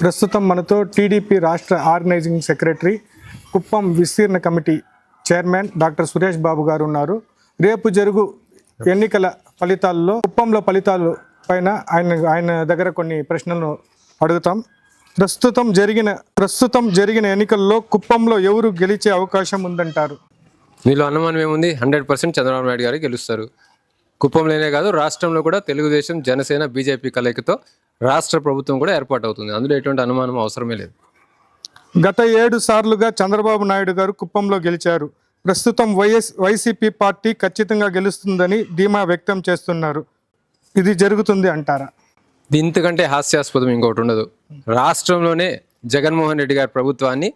ప్రస్తుతం మనతో టీడీపీ రాష్ట్ర organising secretary Kuppam విస్తీర్ణ committee chairman doctor Suresh Babu garu ఉన్నారు. రేపు జరుగు ఎన్నికల ఫలితాల్లో కుప్పంలో ఫలితాలు పైన ఆయన ఆయన దగ్గర కొన్ని ప్రశ్నలను అడుగుతాం. ప్రస్తుతం జరిగిన ప్రస్తుతం జరిగిన ఎన్నికల్లో కుప్పంలో ఎవరు గెలిచే అవకాశం ఉందంటారు? మీలో అనుమానం ఏముంది? హండ్రెడ్ పర్సెంట్ చంద్రబాబు నాయుడు గారు గెలుస్తారు. కుప్పంలోనే కాదు రాష్ట్రంలో కూడా తెలుగుదేశం జనసేన బీజేపీ కలయికతో రాష్ట్ర ప్రభుత్వం కూడా ఏర్పాటు అవుతుంది అందులో ఎటువంటి అనుమానం అవసరమే లేదు. గత ఏడు సార్లుగా చంద్రబాబు నాయుడు గారు కుప్పంలో గెలిచారు. ప్రస్తుతం వైఎస్ వైసీపీ పార్టీ ఖచ్చితంగా గెలుస్తుందని ధీమా వ్యక్తం చేస్తున్నారు. ఇది జరుగుతుంది అంటారా? ఇంతకంటే హాస్యాస్పదం ఇంకొకటి ఉండదు. రాష్ట్రంలోనే జగన్మోహన్ రెడ్డి గారి ప్రభుత్వాన్ని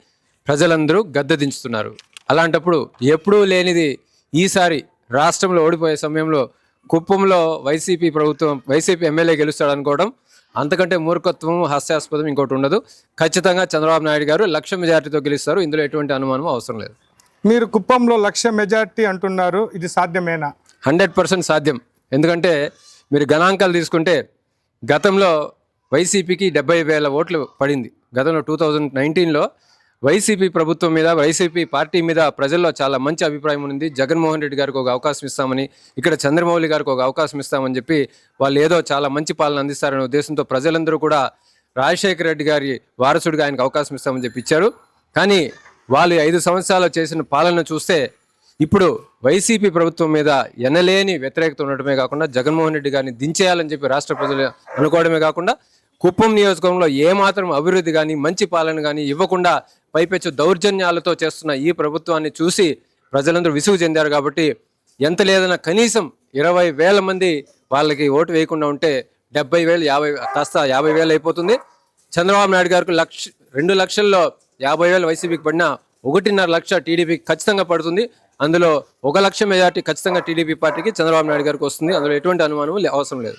ప్రజలందరూ గద్దె దించుతున్నారు. అలాంటప్పుడు ఎప్పుడూ లేనిది ఈసారి రాష్ట్రంలో ఓడిపోయే సమయంలో కుప్పంలో వైసీపీ ప్రభుత్వం వైసీపీ ఎమ్మెల్యే గెలుస్తాడు అనుకోవడం అంతకంటే మూర్ఖత్వం హాస్యాస్పదం ఇంకోటి ఉండదు. ఖచ్చితంగా చంద్రబాబు నాయుడు గారు లక్ష మెజార్టీతో గెలుస్తారు. ఇందులో ఎటువంటి అనుమానం అవసరం లేదు. మీరు కుప్పంలో లక్ష మెజార్టీ అంటున్నారు. ఇది సాధ్యమేనా? హండ్రెడ్ పర్సెంట్ సాధ్యం. ఎందుకంటే మీరు గణాంకాలు తీసుకుంటే గతంలో వైసీపీకి డెబ్బై వేల ఓట్లు పడింది. గతంలో టూ థౌజండ్ నైన్టీన్లో వైసీపీ ప్రభుత్వం మీద వైసీపీ పార్టీ మీద ప్రజల్లో చాలా మంచి అభిప్రాయం ఉంది. జగన్మోహన్ రెడ్డి గారికి ఒక అవకాశం ఇస్తామని ఇక్కడ చంద్రమౌళి గారికి ఒక అవకాశం ఇస్తామని చెప్పి వాళ్ళు ఏదో చాలా మంచి పాలన అందిస్తారనే ఉద్దేశంతో ప్రజలందరూ కూడా రాజశేఖర రెడ్డి గారి వారసుడిగా ఆయనకు అవకాశం ఇస్తామని చెప్పి ఇచ్చారు. కానీ వాళ్ళు ఐదు సంవత్సరాలు చేసిన పాలన చూస్తే ఇప్పుడు వైసీపీ ప్రభుత్వం మీద ఎనలేని వ్యతిరేకత ఉండటమే కాకుండా జగన్మోహన్ రెడ్డి గారిని దించేయాలని చెప్పి రాష్ట్ర ప్రజలు అనుకోవడమే కాకుండా కుప్పం నియోజకవర్గంలో ఏమాత్రం అభివృద్ధి కానీ మంచి పాలన కానీ ఇవ్వకుండా పైపెచ్చు దౌర్జన్యాలతో చేస్తున్న ఈ ప్రభుత్వాన్ని చూసి ప్రజలందరూ విసుగు చెందారు కాబట్టి ఎంత లేదన్నా కనీసం ఇరవై వేల మంది వాళ్ళకి ఓటు వేయకుండా ఉంటే డెబ్బై వేలు యాభై కాస్త యాభై వేలు అయిపోతుంది. చంద్రబాబు నాయుడు గారికి లక్ష రెండు లక్షల్లో యాభై వేలు వైసీపీకి పడినా ఒకటిన్నర లక్ష టీడీపీకి ఖచ్చితంగా పడుతుంది. అందులో ఒక లక్ష మెజార్టీ ఖచ్చితంగా టీడీపీ పార్టీకి చంద్రబాబు నాయుడు గారికి వస్తుంది. అందులో ఎటువంటి అనుమానం లే- అవసరం లేదు.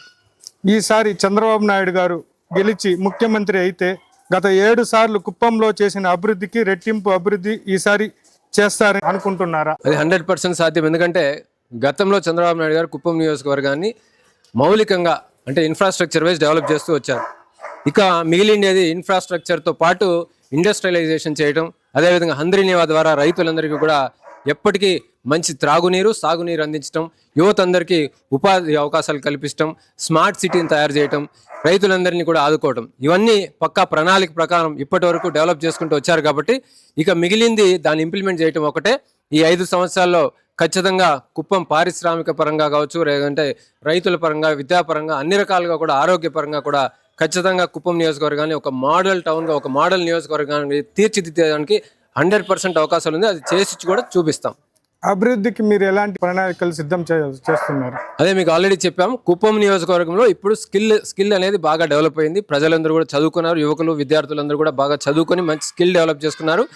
ఈసారి చంద్రబాబు నాయుడు గారు గెలిచి ముఖ్యమంత్రి అయితే గత ఏడు సార్లు కుప్పంలో చేసిన అభివృద్ధికి రెట్టింపు అభివృద్ధి ఈసారి చేస్తారని అనుకుంటున్నారా? అది హండ్రెడ్ పర్సెంట్ సాధ్యం. ఎందుకంటే గతంలో చంద్రబాబు నాయుడు గారు కుప్పం నియోజకవర్గాన్ని మౌలికంగా అంటే ఇన్ఫ్రాస్ట్రక్చర్ వైజ్ డెవలప్ చేస్తూ వచ్చారు. ఇక మిగిలిండేది ఇన్ఫ్రాస్ట్రక్చర్తో పాటు ఇండస్ట్రియలైజేషన్ చేయడం అదేవిధంగా హంద్రీనివా ద్వారా రైతులందరికీ కూడా ఎప్పటికీ మంచి త్రాగునీరు సాగునీరు అందించడం యువత అందరికీ ఉపాధి అవకాశాలు కల్పించడం స్మార్ట్ సిటీని తయారు చేయడం రైతులందరినీ కూడా ఆదుకోవడం ఇవన్నీ పక్కా ప్రణాళిక ప్రకారం ఇప్పటి వరకు డెవలప్ చేసుకుంటూ వచ్చారు కాబట్టి ఇక మిగిలింది దాన్ని ఇంప్లిమెంట్ చేయడం ఒకటే. ఈ ఐదు సంవత్సరాల్లో ఖచ్చితంగా కుప్పం పారిశ్రామిక పరంగా కావచ్చు లేదంటే రైతుల పరంగా విద్యాపరంగా అన్ని రకాలుగా కూడా ఆరోగ్యపరంగా కూడా ఖచ్చితంగా కుప్పం నియోజకవర్గాన్ని ఒక మోడల్ టౌన్గా ఒక మోడల్ నియోజకవర్గాన్ని తీర్చిదిద్దడానికి హండ్రెడ్ పర్సెంట్ అవకాశాలు ఉంది. అది చేసి కూడా చూపిస్తాం. అభివృద్ధికి మీరు ఎలాంటి ప్రణాళికలు సిద్ధం చే- చేస్తున్నారు? అదే మీకు ఆల్రెడీ చెప్పాం. కుప్పం నియోజకవర్గంలో ఇప్పుడు స్కిల్ స్కిల్ అనేది బాగా డెవలప్ అయింది. ప్రజలందరూ కూడా చదువుకున్నారు. యువకులు విద్యార్థులందరూ కూడా బాగా చదువుకొని మంచి స్కిల్ డెవలప్ చేసుకున్నారు.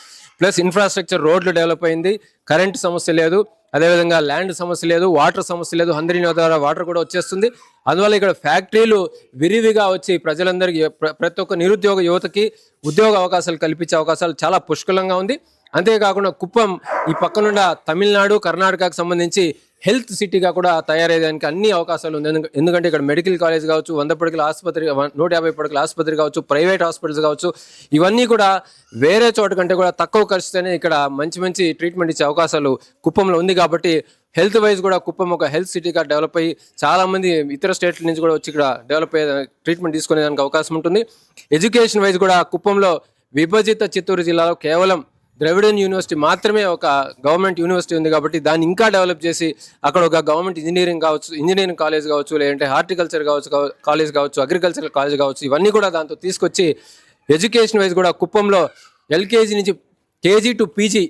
ప్లస్ ఇన్ఫ్రాస్ట్రక్చర్ రోడ్లు డెవలప్ అయింది. కరెంట్ సమస్య లేదు. అదేవిధంగా ల్యాండ్ సమస్య లేదు. వాటర్ సమస్య లేదు. అందరి ద్వారా వాటర్ కూడా వచ్చేస్తుంది. అందువల్ల ఇక్కడ ఫ్యాక్టరీలు విరివిగా వచ్చి ప్రజలందరికీ ప్రతి ఒక్క నిరుద్యోగ యువతకి ఉద్యోగ అవకాశాలు కల్పించే అవకాశాలు చాలా పుష్కలంగా ఉంది. అంతేకాకుండా కుప్పం ఈ పక్కనున్న తమిళనాడు కర్ణాటకకు సంబంధించి హెల్త్ సిటీగా కూడా తయారయ్యేదానికి అన్ని అవకాశాలు ఉంది. ఎందుకంటే ఇక్కడ మెడికల్ కాలేజ్ కావచ్చు వంద పడకల ఆసుపత్రి నూట యాభై పడకల ఆసుపత్రి కావచ్చు ప్రైవేట్ హాస్పిటల్స్ కావచ్చు ఇవన్నీ కూడా వేరే చోట కంటే కూడా తక్కువ ఖర్చుతోనే ఇక్కడ మంచి మంచి ట్రీట్మెంట్ ఇచ్చే అవకాశాలు కుప్పంలో ఉంది కాబట్టి హెల్త్ వైజ్ కూడా కుప్పం ఒక హెల్త్ సిటీగా డెవలప్ అయ్యి చాలామంది ఇతర స్టేట్ల నుంచి కూడా వచ్చి ఇక్కడ డెవలప్ అయ్యే ట్రీట్మెంట్ తీసుకునేదానికి అవకాశం ఉంటుంది. ఎడ్యుకేషన్ వైజ్ కూడా కుప్పంలో విభజిత చిత్తూరు జిల్లాలో కేవలం ద్రవిడన్ యూనివర్సిటీ మాత్రమే ఒక గవర్నమెంట్ యూనివర్సిటీ ఉంది కాబట్టి దాన్ని ఇంకా డెవలప్ చేసి అక్కడ ఒక గవర్నమెంట్ ఇంజనీరింగ్ కావచ్చు ఇంజనీరింగ్ కాలేజ్ కావచ్చు లేదంటే హార్టికల్చర్ కావచ్చు కాలేజ్ కావచ్చు అగ్రికల్చర్ కాలేజ్ కావచ్చు ఇవన్నీ కూడా దాంతో తీసుకొచ్చి ఎడ్యుకేషన్ వైజ్ కూడా కుప్పంలో ఎల్కేజీ నుంచి కేజీ టు పీజీ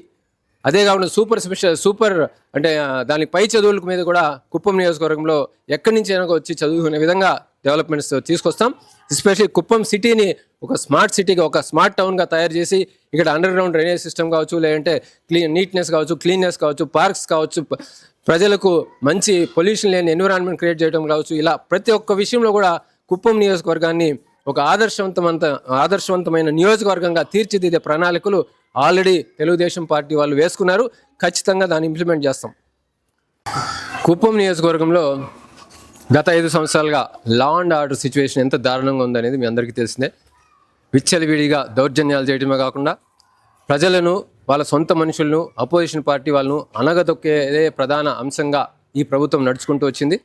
అదే కాకుండా సూపర్ స్పెషల్ సూపర్ అంటే దాని దానికి పై చదువుల మీద కూడా కుప్పం నియోజకవర్గంలో ఎక్కడి నుంచి అయినా వచ్చి చదువుకునే విధంగా డెవలప్మెంట్స్ తీసుకొస్తాం. ఎస్పెషల్లీ కుప్పం సిటీని ఒక స్మార్ట్ సిటీగా ఒక స్మార్ట్ టౌన్గా తయారు చేసి ఇక్కడ అండర్ గ్రౌండ్ డ్రైనేజ్ సిస్టమ్ కావచ్చు లేదంటే క్లీన్ నీట్నెస్ కావచ్చు క్లీన్నెస్ కావచ్చు పార్క్స్ కావచ్చు ప్రజలకు మంచి పొల్యూషన్ లేని ఎన్విరాన్మెంట్ క్రియేట్ చేయడం కావచ్చు ఇలా ప్రతి ఒక్క విషయంలో కూడా కుప్పం నియోజకవర్గాన్ని ఒక ఆదర్శవంతమంత ఆదర్శవంతమైన నియోజకవర్గంగా తీర్చిదిద్దే ప్రణాళికలు ఆల్రెడీ తెలుగుదేశం పార్టీ వాళ్ళు వేసుకున్నారు. ఖచ్చితంగా దాన్ని ఇంప్లిమెంట్ చేస్తాం. కుప్పం నియోజకవర్గంలో గత ఐదు సంవత్సరాలుగా లా అండ్ ఆర్డర్ సిచ్యువేషన్ ఎంత దారుణంగా ఉందనేది మీ అందరికీ తెలిసిందే. విచ్చలవిడిగా దౌర్జన్యాలు చేయడమే కాకుండా ప్రజలను వాళ్ళ సొంత మనుషులను అపోజిషన్ పార్టీ వాళ్ళను అనగదొక్కేదే ప్రధాన అంశంగా ఈ ప్రభుత్వం నడుచుకుంటూ వచ్చింది.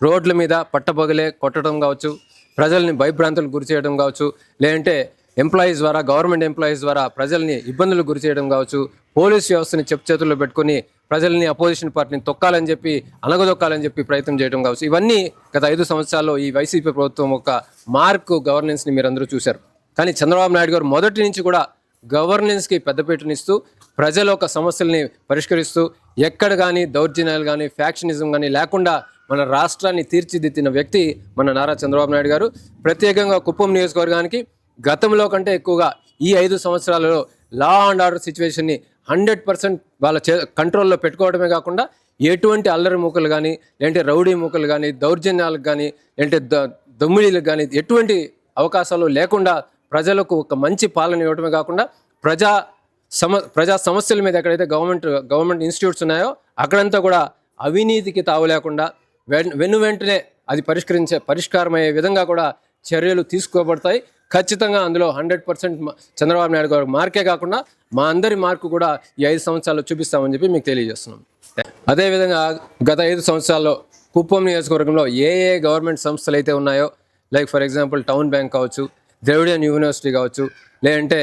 రోడ్ల మీద పట్టపగలే కొట్టడం కావచ్చు ప్రజల్ని భయభ్రాంతులకు గురి చేయడం కావచ్చు లేదంటే ఎంప్లాయీస్ ద్వారా గవర్నమెంట్ ఎంప్లాయీస్ ద్వారా ప్రజల్ని ఇబ్బందులకు గురి చేయడం కావచ్చు పోలీస్ వ్యవస్థని చెప్పు చేతుల్లో పెట్టుకొని ప్రజల్ని అపోజిషన్ పార్టీని తొక్కాలని చెప్పి అనగదొక్కాలని చెప్పి ప్రయత్నం చేయడం కావచ్చు. ఇవన్నీ గత ఐదు సంవత్సరాల్లో ఈ వైసీపీ ప్రభుత్వం ఒక మార్క్ గవర్నెన్స్ని మీరందరూ చూశారు. కానీ చంద్రబాబు నాయుడు గారు మొదటి నుంచి కూడా గవర్నెన్స్కి పెద్దపీటనిస్తూ ప్రజల యొక్క సమస్యల్ని పరిష్కరిస్తూ ఎక్కడ కానీ దౌర్జన్యాలు కానీ ఫ్యాక్షనిజం కానీ లేకుండా మన రాష్ట్రాన్ని తీర్చిదిద్దిన వ్యక్తి మన నారా చంద్రబాబు నాయుడు గారు. ప్రత్యేకంగా కుప్పం నియోజకవర్గానికి గతంలో కంటే ఎక్కువగా ఈ ఐదు సంవత్సరాలలో లా అండ్ ఆర్డర్ సిచ్యువేషన్ని హండ్రెడ్ పర్సెంట్ వాళ్ళ చే కంట్రోల్లో పెట్టుకోవడమే కాకుండా ఎటువంటి అల్లరి మూకలు కానీ లేదంటే రౌడీ మూకలు కానీ దౌర్జన్యాలకు కానీ లేదంటే ద దొమ్మిడీలకు కానీ ఎటువంటి అవకాశాలు లేకుండా ప్రజలకు ఒక మంచి పాలన ఇవ్వడమే కాకుండా ప్రజా సమ ప్రజా సమస్యల మీద ఎక్కడైతే గవర్నమెంట్ గవర్నమెంట్ ఇన్స్టిట్యూట్స్ ఉన్నాయో అక్కడంతా కూడా అవినీతికి తావు లేకుండా వెన్ వెను వెంటనే అది పరిష్కరించే పరిష్కారమయ్యే విధంగా కూడా చర్యలు తీసుకోబడతాయి. ఖచ్చితంగా అందులో హండ్రెడ్ పర్సెంట్ చంద్రబాబు నాయుడు గారు మార్కే కాకుండా మా అందరి మార్కు కూడా ఈ ఐదు సంవత్సరాల్లో చూపిస్తామని చెప్పి మీకు తెలియజేస్తున్నాం. అదేవిధంగా గత ఐదు సంవత్సరాల్లో కుప్పం నియోజకవర్గంలో ఏ ఏ గవర్నమెంట్ సంస్థలు అయితే ఉన్నాయో like for example town bank కావచ్చు ద్రవిడియన్ యూనివర్సిటీ కావచ్చు లేదంటే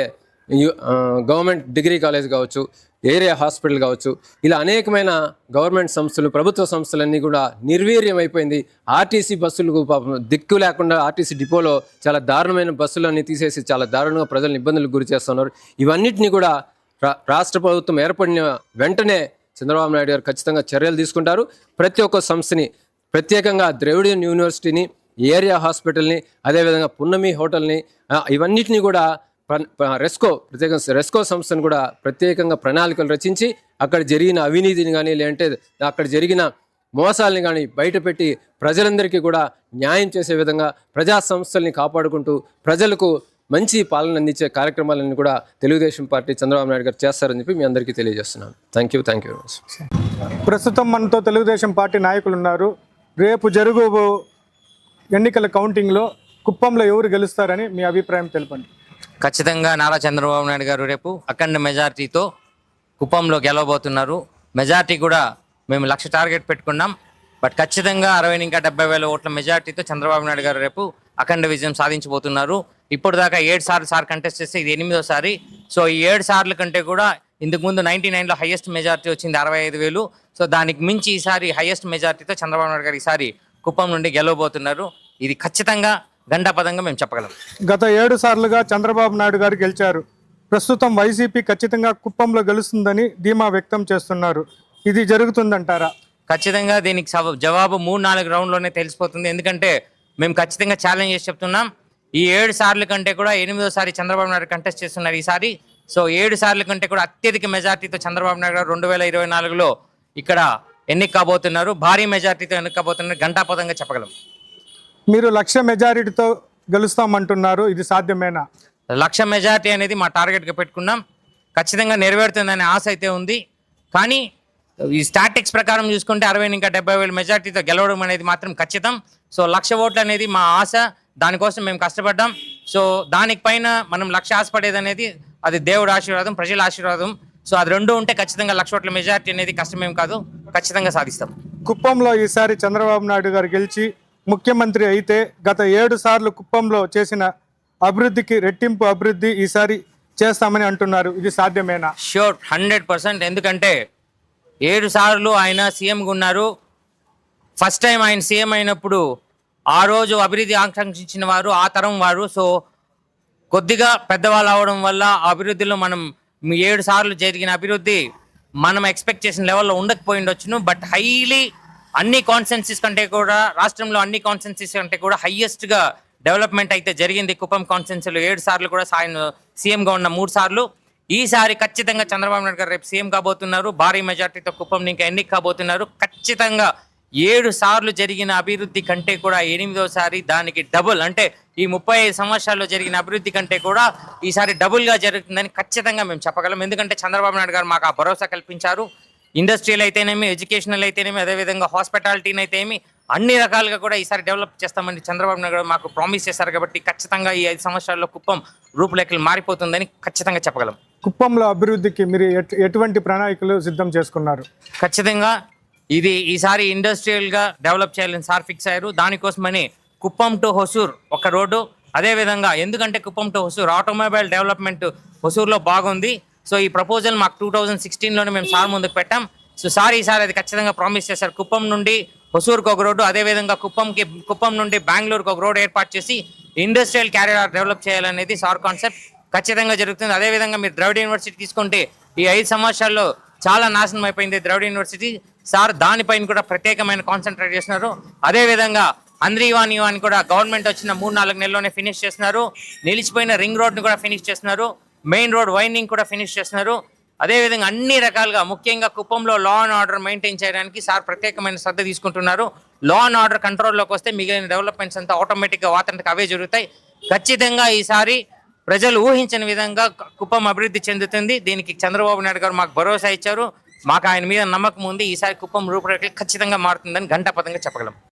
గవర్నమెంట్ డిగ్రీ కాలేజ్ కావచ్చు ఏరియా హాస్పిటల్ కావచ్చు ఇలా అనేకమైన గవర్నమెంట్ సంస్థలు ప్రభుత్వ సంస్థలన్నీ కూడా నిర్వీర్యం అయిపోయింది. ఆర్టీసీ బస్సులకు పాపం దిక్కు లేకుండా ఆర్టీసీ డిపోలో చాలా దారుణమైన బస్సులన్నీ తీసేసి చాలా దారుణంగా ప్రజలను ఇబ్బందులకు గురి చేస్తున్నారు. ఇవన్నిటిని కూడా రా- రాష్ట్ర ప్రభుత్వం ఏర్పడిన వెంటనే చంద్రబాబు నాయుడు గారు ఖచ్చితంగా చర్యలు తీసుకుంటారు. ప్రతి ఒక్క సంస్థని ప్రత్యేకంగా ద్రవిడియన్ యూనివర్సిటీని ఏరియా హాస్పిటల్ని అదేవిధంగా పున్నమి హోటల్ని ఇవన్నిటిని కూడా రెస్కో ప్రత్యేకంగా రెస్కో సంస్థను కూడా ప్రత్యేకంగా ప్రణాళికలు రచించి అక్కడ జరిగిన అవినీతిని కానీ లేదంటే అక్కడ జరిగిన మోసాలని కానీ బయటపెట్టి ప్రజలందరికీ కూడా న్యాయం చేసే విధంగా ప్రజా సంస్థల్ని కాపాడుకుంటూ ప్రజలకు మంచి పాలన అందించే కార్యక్రమాలన్నీ కూడా తెలుగుదేశం పార్టీ చంద్రబాబు నాయుడు గారు చేస్తారని చెప్పి మీ అందరికీ తెలియజేస్తున్నాను. Thank you thank you very much ప్రస్తుతం మనతో తెలుగుదేశం పార్టీ నాయకులు ఉన్నారు. రేపు జరుగు ఎన్నికల కౌంటింగ్లో కుప్పంలో ఎవరు గెలుస్తారని మీ అభిప్రాయం తెలపండి. ఖచ్చితంగా నారా చంద్రబాబు నాయుడు గారు రేపు అఖండ మెజార్టీతో కుప్పంలో గెలవబోతున్నారు. మెజార్టీ కూడా మేము లక్ష టార్గెట్ పెట్టుకున్నాం. బట్ ఖచ్చితంగా అరవై ఇంకా డెబ్బై వేల ఓట్ల మెజార్టీతో చంద్రబాబు నాయుడు గారు రేపు అఖండ విజయం సాధించబోతున్నారు. ఇప్పుడు దాకా ఏడు సార్లు సార్ కంటెస్ట్ చేస్తే ఇది ఎనిమిదోసారి. సో ఈ ఏడు సార్లు కంటే కూడా ఇంతకు ముందు నైన్టీ నైన్లో హైయెస్ట్ మెజార్టీ వచ్చింది అరవై ఐదు వేలు. సో దానికి మించి ఈసారి హైయెస్ట్ మెజార్టీతో చంద్రబాబు నాయుడు గారు ఈసారి కుప్పం నుండి గెలవబోతున్నారు. ఇది ఖచ్చితంగా గండాపదంగా మేము చెప్పగలం. గత ఏడు సార్లుగా చంద్రబాబు నాయుడు గారు గెలిచారు. ప్రస్తుతం వైసీపీ ఖచ్చితంగా కుప్పంలో గెలుస్తుందని ధీమా వ్యక్తం చేస్తున్నారు. ఇది జరుగుతుందంటారా? ఖచ్చితంగా దీనికి జవాబు మూడు నాలుగు రౌండ్లోనే తెలిసిపోతుంది. ఎందుకంటే మేము ఖచ్చితంగా ఛాలెంజ్ చేసి చెప్తున్నాం. ఈ ఏడు సార్లు కంటే కూడా ఎనిమిదోసారి చంద్రబాబు నాయుడు కంటెస్ట్ చేస్తున్నారు ఈసారి. సో ఏడు సార్లు కంటే కూడా అత్యధిక మెజార్టీతో చంద్రబాబు నాయుడు గారు రెండు వేల ఇరవై నాలుగులో ఇక్కడ ఎన్నిక కాబోతున్నారు భారీ మెజార్టీతో ఎన్నిక కాబోతున్నారు గంటాపదంగా చెప్పగలం. మీరు లక్ష మెజారిటీతో గెలుస్తామంటున్నారు ఇది సాధ్యమేనా? లక్ష మెజార్టీ అనేది మా టార్గెట్గా పెట్టుకున్నాం. ఖచ్చితంగా నెరవేరుతుందనే ఆశ అయితే ఉంది. కానీ ఈ స్టాటిక్స్ ప్రకారం చూసుకుంటే అరవై ఇంకా డెబ్బై వేల మెజార్టీతో గెలవడం అనేది మాత్రం ఖచ్చితం. సో లక్ష ఓట్లు అనేది మా ఆశ. దానికోసం మేము కష్టపడ్డాం. సో దానిపైన మనం లక్ష ఆశపడేది అనేది అది దేవుడు ఆశీర్వాదం ప్రజల ఆశీర్వాదం. సో అది రెండు ఉంటే ఖచ్చితంగా లక్ష ఓట్ల మెజార్టీ అనేది కష్టమేం కాదు. ఖచ్చితంగా సాధిస్తాం. కుప్పంలో ఈసారి చంద్రబాబు నాయుడు గారు గెలిచి ముఖ్యమంత్రి అయితే గత ఏడు సార్లు కుప్పంలో చేసిన అభివృద్ధికి రెట్టింపు అభివృద్ధి ఈసారి చేస్తామని అంటున్నారు. ఇది సాధ్యమేనా? షూర్ హండ్రెడ్ పర్సెంట్ ఎందుకంటే ఏడు సార్లు ఆయన సీఎంగా ఉన్నారు. ఫస్ట్ టైం ఆయన సీఎం అయినప్పుడు ఆ రోజు అభివృద్ధి ఆకాంక్షించిన వారు ఆ తరం వారు. సో కొద్దిగా పెద్దవాళ్ళు అవడం వల్ల అభివృద్ధిలో మనం ఏడు సార్లు జరిగిన అభివృద్ధి మనం ఎక్స్పెక్ట్ చేసిన లెవెల్లో ఉండకపోయి ఉండొచ్చును. బట్ హైలీ అన్ని కాన్సెన్సీస్ కంటే కూడా రాష్ట్రంలో అన్ని కాన్సెన్సీస్ కంటే కూడా హయ్యెస్ట్గా డెవలప్మెంట్ అయితే జరిగింది. కుప్పం కాన్సెన్సీలో ఏడు సార్లు కూడా సాయం సీఎంగా ఉన్న మూడు సార్లు. ఈసారి ఖచ్చితంగా చంద్రబాబు నాయుడు గారు రేపు సీఎం కాబోతున్నారు. భారీ మెజార్టీతో కుప్పం ఇంకా ఎన్నిక కాబోతున్నారు. ఖచ్చితంగా ఏడు సార్లు జరిగిన అభివృద్ధి కంటే కూడా ఎనిమిదోసారి దానికి డబుల్ అంటే ఈ ముప్పై ఐదు సంవత్సరాల్లో జరిగిన అభివృద్ధి కంటే కూడా ఈసారి డబుల్గా జరుగుతుందని ఖచ్చితంగా మేము చెప్పగలం. ఎందుకంటే చంద్రబాబు నాయుడు గారు మాకు ఆ భరోసా కల్పించారు. ఇండస్ట్రియల్ అయితేనేమి ఎడ్యుకేషనల్ అయితేనేమి అదేవిధంగా హాస్పిటాలిటీని అయితేనేమి అన్ని రకాలుగా కూడా ఈసారి డెవలప్ చేస్తామని చంద్రబాబు నాయుడు గారు మాకు ప్రామిస్ చేశారు కాబట్టి ఖచ్చితంగా ఈ ఐదు సంవత్సరాల్లో కుప్పం రూపురేఖలు మారిపోతుందని ఖచ్చితంగా చెప్పగలం. కుప్పంలో అభివృద్ధికి మీరు ఎట్- ఎటువంటి ప్రణాళికలు సిద్ధం చేసుకున్నారు? ఖచ్చితంగా ఇది ఈసారి ఇండస్ట్రియల్గా డెవలప్ చేయాలని సార్ ఫిక్స్ అయ్యారు. దానికోసమని కుప్పం టు హొసూర్ ఒక రోడ్డు అదేవిధంగా ఎందుకంటే Kuppam to Hosur automobile development హొసూర్లో బాగుంది. సో ఈ ప్రపోజల్ మాకు టూ థౌజండ్ సిక్స్టీన్లోనే మేము సార్ ముందుకు పెట్టాం. సో సార్ ఈసారి అది ఖచ్చితంగా ప్రామిస్ చేశారు. కుప్పం నుండి హొసూర్కి ఒక రోడ్డు అదేవిధంగా కుప్పంకి కుప్పం నుండి బెంగళూరుకి ఒక రోడ్డు ఏర్పాటు చేసి ఇండస్ట్రియల్ క్యారియర్ డెవలప్ చేయాలనేది సార్ కాన్సెప్ట్ ఖచ్చితంగా జరుగుతుంది. అదేవిధంగా మీరు ద్రవిడ యూనివర్సిటీ తీసుకుంటే ఈ ఐదు సంవత్సరాల్లో చాలా నాశనం అయిపోయింది ద్రవిడ యూనివర్సిటీ. సార్ దానిపైన కూడా ప్రత్యేకమైన కాన్సన్ట్రేట్ చేస్తున్నారు. అదేవిధంగా అంద్రీవాన్ అని కూడా గవర్నమెంట్ వచ్చిన మూడు నాలుగు నెలల్లోనే ఫినిష్ చేస్తున్నారు. నిలిచిపోయిన రింగ్ రోడ్ని కూడా ఫినిష్ చేస్తున్నారు. మెయిన్ రోడ్ వైండింగ్ కూడా ఫినిష్ చేస్తున్నారు. అదేవిధంగా అన్ని రకాలుగా ముఖ్యంగా కుప్పంలో లా అండ్ ఆర్డర్ మెయింటైన్ చేయడానికి సార్ ప్రత్యేకమైన శ్రద్ధ తీసుకుంటున్నారు. లా అండ్ ఆర్డర్ కంట్రోల్లోకి వస్తే మిగిలిన డెవలప్మెంట్స్ అంతా ఆటోమేటిక్గా వాతంతకు అవే జరుగుతాయి. ఖచ్చితంగా ఈసారి ప్రజలు ఊహించిన విధంగా కుప్పం అభివృద్ధి చెందుతుంది. దీనికి చంద్రబాబు నాయుడు గారు మాకు భరోసా ఇచ్చారు. మాకు ఆయన మీద నమ్మకం ఉంది. ఈసారి కుప్పం రూపురేఖలు ఖచ్చితంగా మారుతుందని ఘంటాపదంగా చెప్పగలం.